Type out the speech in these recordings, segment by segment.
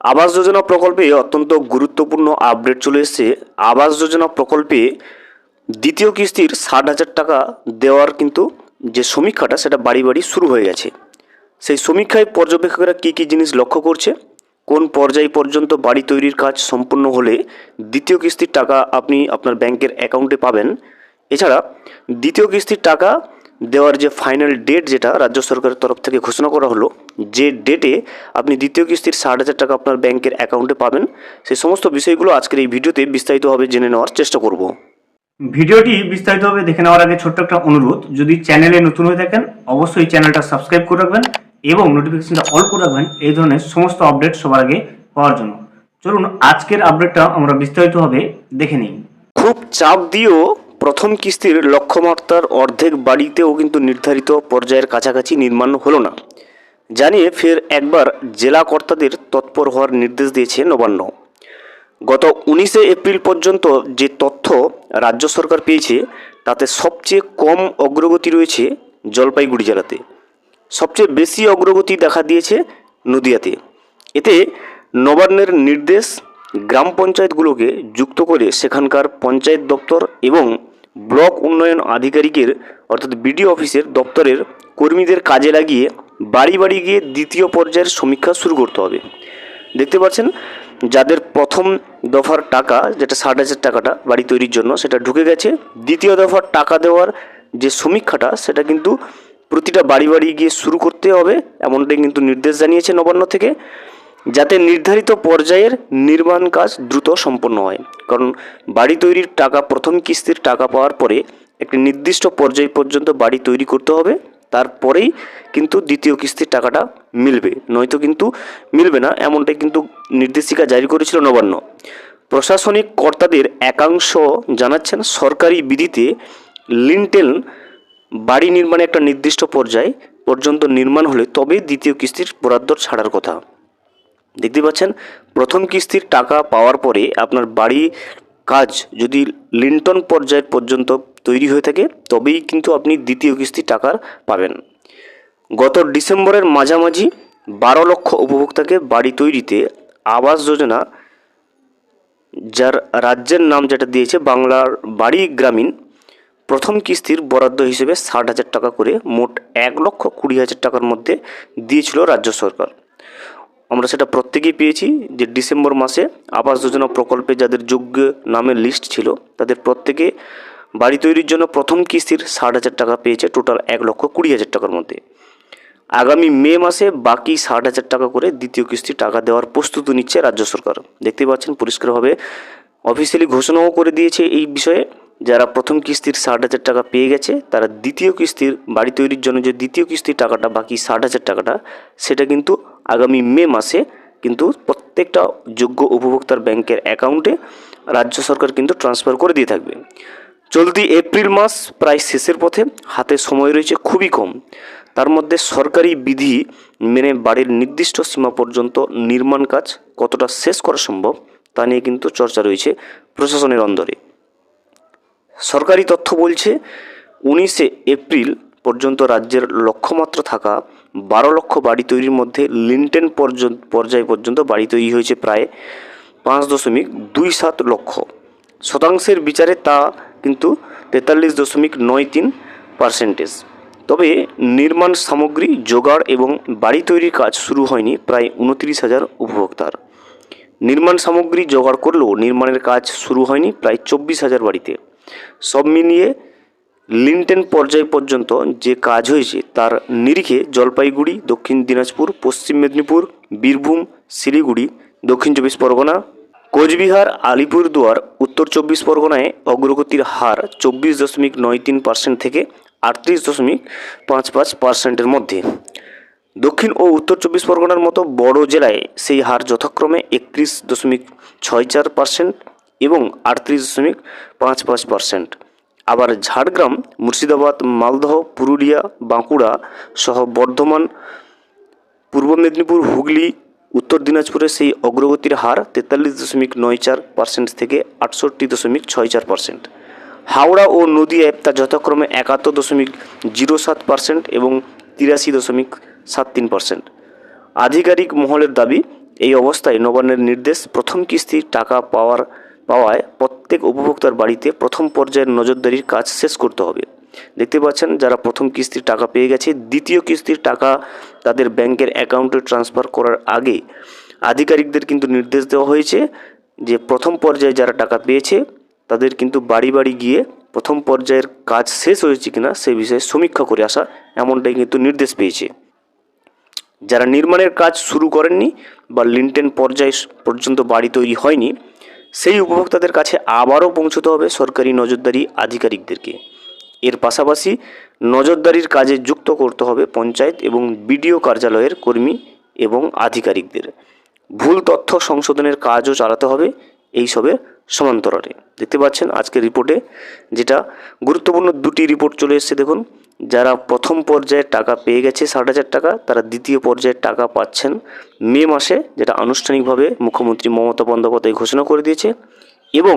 আবাস যোজনা প্রকল্পে অত্যন্ত গুরুত্বপূর্ণ আপডেট চলে এসেছে। আবাস যোজনা প্রকল্পে দ্বিতীয় কিস্তির ষাট হাজার টাকা দেওয়ার কিন্তু যে সমীক্ষাটা, সেটা বাড়ি বাড়ি শুরু হয়ে গেছে। সেই সমীক্ষায় পর্যবেক্ষকরা কী কী জিনিস লক্ষ্য করছে? কোন পর্যায় পর্যন্ত বাড়ি তৈরির কাজ সম্পূর্ণ হলে দ্বিতীয় কিস্তির টাকা আপনি আপনার ব্যাংকের অ্যাকাউন্টে পাবেন? এছাড়া দ্বিতীয় কিস্তির টাকা দেওয়ার যে ফাইনাল ডেট যেটা রাজ্য সরকারের তরফ থেকে ঘোষণা করা হলো যে ডেটে আপনি দ্বিতীয় কিস্তির ষাট হাজার টাকা আপনার ব্যাংকের অ্যাকাউন্টে পাবেন সেই সমস্ত বিষয়গুলো আজকের এই ভিডিওতে বিস্তারিতভাবে জেনে নেওয়ার চেষ্টা করব। ভিডিওটি বিস্তারিতভাবে দেখে নেওয়ার আগে ছোট্ট একটা অনুরোধ যদি চ্যানেলে নতুন হয়ে থাকেন অবশ্যই চ্যানেলটা সাবস্ক্রাইব করে রাখবেন এবং নোটিফিকেশনটা অল করে রাখবেন এই ধরনের সমস্ত আপডেট সবার আগে পাওয়ার জন্য। চলুন আজকের আপডেটটা আমরা বিস্তারিতভাবে দেখে নিই। খুব চাপ দিয়েও প্রথম কিস্তির লক্ষ্যমাত্রার অর্ধেক বাড়িতেও কিন্তু নির্ধারিত পর্যায়ের কাছাকাছি নির্মাণ হলো না। জানিয়ে ফের একবার জেলা কর্তাদের তৎপর হওয়ার নির্দেশ দিয়েছে নবান্ন। গত উনিশে এপ্রিল পর্যন্ত যে তথ্য রাজ্য সরকার পেয়েছে, তাতে সবচেয়ে কম অগ্রগতি রয়েছে জলপাইগুড়ি জেলাতে। সবচেয়ে বেশি অগ্রগতি দেখা দিয়েছে নদিয়াতে। এতে নবান্নের নির্দেশ গ্রাম পঞ্চায়েতগুলোকে যুক্ত করে সেখানকার পঞ্চায়েত দপ্তর এবং ব্লক উন্নয়ন আধিকারিকের, অর্থাৎ বিডিও অফিসের দপ্তরের কর্মীদের কাজে লাগিয়ে বাড়ি বাড়ি গিয়ে দ্বিতীয় পর্যায়ের সমীক্ষা শুরু করতে হবে। দেখতে পাচ্ছেন, যাদের প্রথম দফার টাকা, যেটা ষাট হাজার টাকাটা বাড়ি তৈরির জন্য, সেটা ঢুকে গেছে। দ্বিতীয় দফার টাকা দেওয়ার যে সমীক্ষাটা, সেটা কিন্তু প্রতিটা বাড়ি বাড়ি গিয়ে শুরু করতে হবে, এমনটাই কিন্তু নির্দেশ জানিয়েছে নবান্ন থেকে। যাতে নির্ধারিত পর্যায়ের নির্মাণ কাজ দ্রুত সম্পন্ন হয়। কারণ বাড়ি তৈরির টাকা, প্রথম কিস্তির টাকা পাওয়ার পরে একটি নির্দিষ্ট পর্যায় পর্যন্ত বাড়ি তৈরি করতে হবে। তারপরেই কিন্তু দ্বিতীয় কিস্তির টাকাটা মিলবে। নয়তো কিন্তু মিলবে না, এমনটাই কিন্তু নির্দেশিকা জারি করেছিল নবান্ন। প্রশাসনিক কর্তাদের একাংশ জানাচ্ছেন, সরকারি বিধিতে লিনটেল বাড়ি নির্মাণে একটা নির্দিষ্ট পর্যায় পর্যন্ত নির্মাণ হলে তবে দ্বিতীয় কিস্তির বরাদ্দ ছাড়ার কথা। দেখতে পাচ্ছেন, প্রথম কিস্তির টাকা পাওয়ার পরে আপনার বাড়ি কাজ যদি লিন্টন পর্যায় পর্যন্ত তৈরি হয়ে থাকে, তবেই কিন্তু আপনি দ্বিতীয় কিস্তি টাকার পাবেন। গত ডিসেম্বরের মাঝামাঝি বারো লক্ষ উপভোক্তাকে বাড়ি তৈরিতে আবাস যোজনা, যার রাজ্যের নাম যেটা দিয়েছে বাংলার বাড়ি গ্রামীণ, প্রথম কিস্তির বরাদ্দ হিসেবে ষাট হাজার টাকা করে মোট এক লক্ষ কুড়ি হাজার টাকার মধ্যে দিয়েছিল রাজ্য সরকার। আমরা সেটা প্রত্যেকেই পেয়েছি যে ডিসেম্বর মাসে আবাস যোজনা প্রকল্পে যাদের যোগ্য নামের লিস্ট ছিল, তাদের প্রত্যেকে বাড়ি তৈরির জন্য প্রথম কিস্তির ষাট হাজার টাকা পেয়েছে টোটাল এক লক্ষ কুড়ি হাজার টাকার মধ্যে। আগামী মে মাসে বাকি ষাট হাজার টাকা করে দ্বিতীয় কিস্তি টাকা দেওয়ার প্রস্তুতি নিচ্ছে রাজ্য সরকার। দেখতে পাচ্ছেন পরিষ্কারভাবে অফিসিয়ালি ঘোষণাও করে দিয়েছে এই বিষয়ে, যারা প্রথম কিস্তির ষাট হাজার টাকা পেয়ে গেছে, তারা দ্বিতীয় কিস্তির, বাড়ি তৈরির জন্য যে দ্বিতীয় কিস্তির টাকাটা, বাকি ষাট হাজার টাকাটা, সেটা কিন্তু আগামী মে মাসে কিন্তু প্রত্যেকটা যোগ্য উপভোক্তার ব্যাংকের অ্যাকাউন্টে রাজ্য সরকার কিন্তু ট্রান্সফার করে দিয়ে থাকবে। চলতি এপ্রিল মাস প্রায় শেষের পথে হাতে সময় রয়েছে খুবই কম। তার মধ্যে সরকারি বিধি মেনে বাড়ির নির্দিষ্ট সীমা পর্যন্ত নির্মাণ কাজ কতটা শেষ করা সম্ভব তা নিয়ে কিন্তু চর্চা রয়েছে প্রশাসনের অন্দরে। সরকারি তথ্য বলছে, উনিশে এপ্রিল পর্যন্ত রাজ্যের লক্ষ্যমাত্রা থাকা বারো লক্ষ বাড়ি তৈরির মধ্যে লিনটেন পর্যন্ত, পর্যায় পর্যন্ত বাড়ি তৈরি হয়েছে প্রায় পাঁচ দশমিক দুই সাত লক্ষ। শতাংশের বিচারে তা কিন্তু তেতাল্লিশ দশমিক নয় তিন পার্সেন্টেজ। তবে নির্মাণ সামগ্রী, জোগাড় এবং বাড়ি তৈরির কাজ শুরু হয়নি প্রায় উনত্রিশ হাজার উপভোক্তার। নির্মাণ সামগ্রী জোগাড় করলেও নির্মাণের কাজ শুরু হয়নি প্রায় চব্বিশ হাজার বাড়িতে। সব মিলিয়ে লিনটেন পর্যায় পর্যন্ত যে কাজ হয়েছে, তার নিরিখে জলপাইগুড়ি, দক্ষিণ দিনাজপুর, পশ্চিম মেদিনীপুর, বীরভূম, শিলিগুড়ি, দক্ষিণ চব্বিশ পরগনা, কোচবিহার, আলিপুরদুয়ার, উত্তর চব্বিশ পরগনায় অগ্রগতির হার চব্বিশ দশমিক নয় তিন পার্সেন্ট থেকে আটত্রিশ দশমিক পাঁচ পাঁচ পার্সেন্টের মধ্যে। দক্ষিণ ও উত্তর চব্বিশ পরগনার মতো বড় জেলায় সেই হার যথাক্রমে একত্রিশ দশমিক ছয় চার পার্সেন্ট এবং আটত্রিশ দশমিক পাঁচ পাঁচ পার্সেন্ট আবার ঝাড়গ্রাম, মুর্শিদাবাদ, মালদহ, পুরুলিয়া, বাঁকুড়া সহ বর্ধমান, পূর্ব মেদিনীপুর, হুগলি, উত্তর দিনাজপুরে সেই অগ্রগতির হার তেতাল্লিশ দশমিক নয় চার পার্সেন্ট থেকে আটষট্টি দশমিক ছয় চার পার্সেন্ট হাওড়া ও নদিয়ায় তা যথাক্রমে একাত্তর দশমিক জিরো সাত পার্সেন্ট এবং তিরাশি দশমিক সাত তিন পার্সেন্ট আধিকারিক মহলের দাবি, এই অবস্থায় নবান্নের নির্দেশ প্রথম কিস্তির টাকা পাওয়ার পাওয়ায় প্রত্যেক উপভোক্তার বাড়িতে প্রথম পর্যায়ের নজরদারির কাজ শেষ করতে হবে। দেখতে পাচ্ছেন, যারা প্রথম কিস্তির টাকা পেয়ে গেছে, দ্বিতীয় কিস্তির টাকা তাদের ব্যাংকের অ্যাকাউন্টে ট্রান্সফার করার আগে আধিকারিকদের কিন্তু নির্দেশ দেওয়া হয়েছে যে, প্রথম পর্যায়ে যারা টাকা পেয়েছে, তাদের কিন্তু বাড়ি বাড়ি গিয়ে প্রথম পর্যায়ের কাজ শেষ হয়েছে কিনা সে বিষয়ে সমীক্ষা করে আসা এমনটাই কিন্তু নির্দেশ পেয়েছে। যারা নির্মাণের কাজ শুরু করেননি বা লিন্টেন পর্যায় পর্যন্ত বাড়ি তৈরি হয়নি সেই উপভোক্তাদের কাছে আবারও পৌঁছতে হবে সরকারি নজরদারি আধিকারিকদেরকে। এর পাশাপাশি নজরদারির কাজে যুক্ত করতে হবে পঞ্চায়েত এবং বিডিও কার্যালয়ের কর্মী এবং আধিকারিকদের। ভুল তথ্য সংশোধনের কাজও চালাতে হবে এইসবের সমান্তরালে। দেখতে পাচ্ছেন আজকের রিপোর্টে, যেটা গুরুত্বপূর্ণ দুটি রিপোর্ট চলে এসেছে দেখুন। যারা প্রথম পর্যায়ে টাকা পেয়ে গেছে ষাট হাজার টাকা, তারা দ্বিতীয় পর্যায়ের টাকা পাচ্ছেন মে মাসে, যেটা আনুষ্ঠানিকভাবে মুখ্যমন্ত্রী মমতা বন্দ্যোপাধ্যায় ঘোষণা করে দিয়েছে। এবং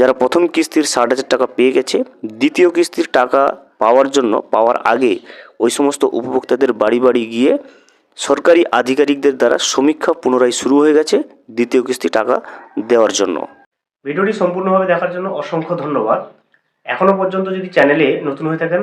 যারা প্রথম কিস্তির ষাট হাজার টাকা পেয়ে গেছে, দ্বিতীয় কিস্তির টাকা পাওয়ার জন্য, পাওয়ার আগে ওই সমস্ত উপভোক্তাদের বাড়ি বাড়ি গিয়ে সরকারি আধিকারিকদের দ্বারা সমীক্ষা পুনরায় শুরু হয়ে গেছে দ্বিতীয় কিস্তি টাকা দেওয়ার জন্য। ভিডিওটি সম্পূর্ণভাবে দেখার জন্য অসংখ্য ধন্যবাদ। এখনও পর্যন্ত যদি চ্যানেলে নতুন হয়ে থাকেন